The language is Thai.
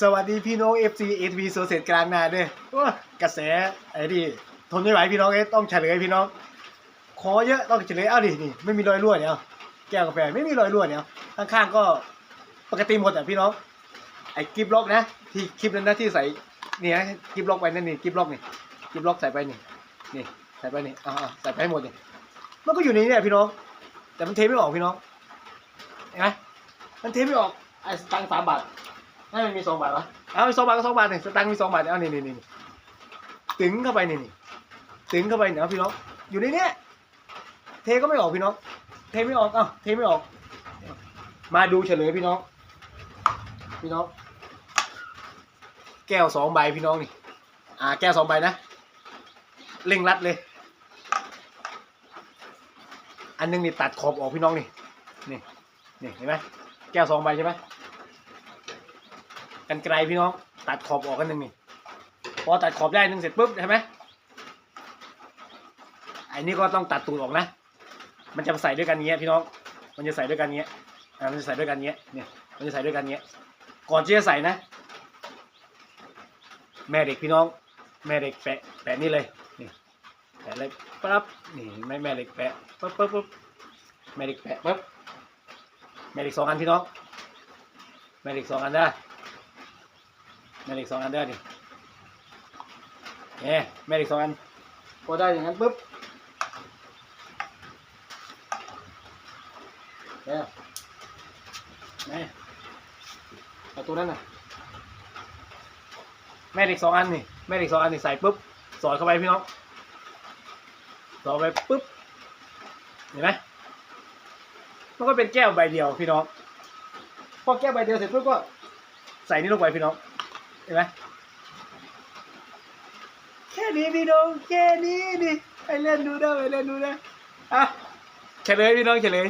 สวัสดีพี่น้อง FC SV โซเซตกลางนาเด้วยกระแสไอ้นี่ทนไม่ไหวพี่น้องเอ้ต้องเฉลยพี่น้อง ขอเยอะต้องเฉลยเอาดินี่ไม่มีรอยรั่วเนี่ยแก้วกาแฟไม่มีรอยรั่วเนี่ยข้างๆก็ปกติหมดอะพี่น้องไอ้กิฟล็อกนะ ที่คลิปนั้นนะที่ใส่เนี่นะกิฟล็อกไปนั่นนี่กิฟล็อกนี่กิฟล็อกใส่ไปนี่นี่ใส่ไปนี่อ่าใส่ไปให้หมดนี่มันก็อยู่ในนี้แหละพี่น้อง แต่มันเทไม่ออกพี่น้องเห็นไหมมันเทไม่ออกไอ้ตังสามบาท ให้มันมีสองบาทวะเอามีสองบาทก็สองบาทนี่สตังค์มีสองบาทเอานี่นี่นี่ตึงเข้าไปนี่นี่ตึงเข้าไปเนี่ยพี่น้องอยู่ในเนี้ยเทก็ไม่ออกพี่น้องเทไม่ออกเอ้าเทไม่ออก มาดูเฉลยพี่น้อง พี่น้อง แก้วสองใบพี่น้องนี่ อ่า แก้วสองใบนะเร่งรัดเลย อันหนึงนี่ตัดขอบออกพี่น้องนี่นี่นี่เห็นไหมแก้วสองใบใช่ไหม กันไกลพี่น้อง ตัดขอบออกกันหนึ่งนี่พอตัดขอบได้หนึ่งเสร็จปุ๊บใช่ไหมไอ้นี่ก็ต้องตัดตูดออกนะ มันจะใส่ด้วยกันเงี้ยพี่น้อง มันจะใส่ด้วยกันเงี้ยอ่ามันจะใส่ด้วยกันเงี้ยเนี่ยมันจะใส่ด้วยกันเงี้ย ก่อนที่จะใส่นะ แม่เด็กพี่น้อง แม่เด็กแปะแปะนี่เลยนี่แปะเลยปั๊บนี่แม่แม่เด็กแปะปั๊บปั๊บปั๊บแม่เด็กแปะปั๊บแม่เด็กสองอันพี่น้องแม่เด็กสองอันได้ แม่เหล็กสองอันได้ดิเนี่ยแม่เหล็กสองอันพอได้อย่างนั้นปุ๊บเนี่ยนี่เอาตัวนั้นน่ะแม่เหล็กสองอันนี่แม่เหล็กสองอันนี่ใส่ปุ๊บสอดเข้าไปพี่น้องสอดไปปุ๊บเห็นไหมมันก็เป็นแก้วใบเดียวพี่น้องพอแก้วใบเดียวเสร็จปุ๊บก็ใส่นี่ลงไปพี่น้อง เห็นไหมแค่นี้พี่น้องแค่นี้นี่ไปเล่นดูได้ไปเล่นดูได้อะเฉลยพี่น้องเฉลย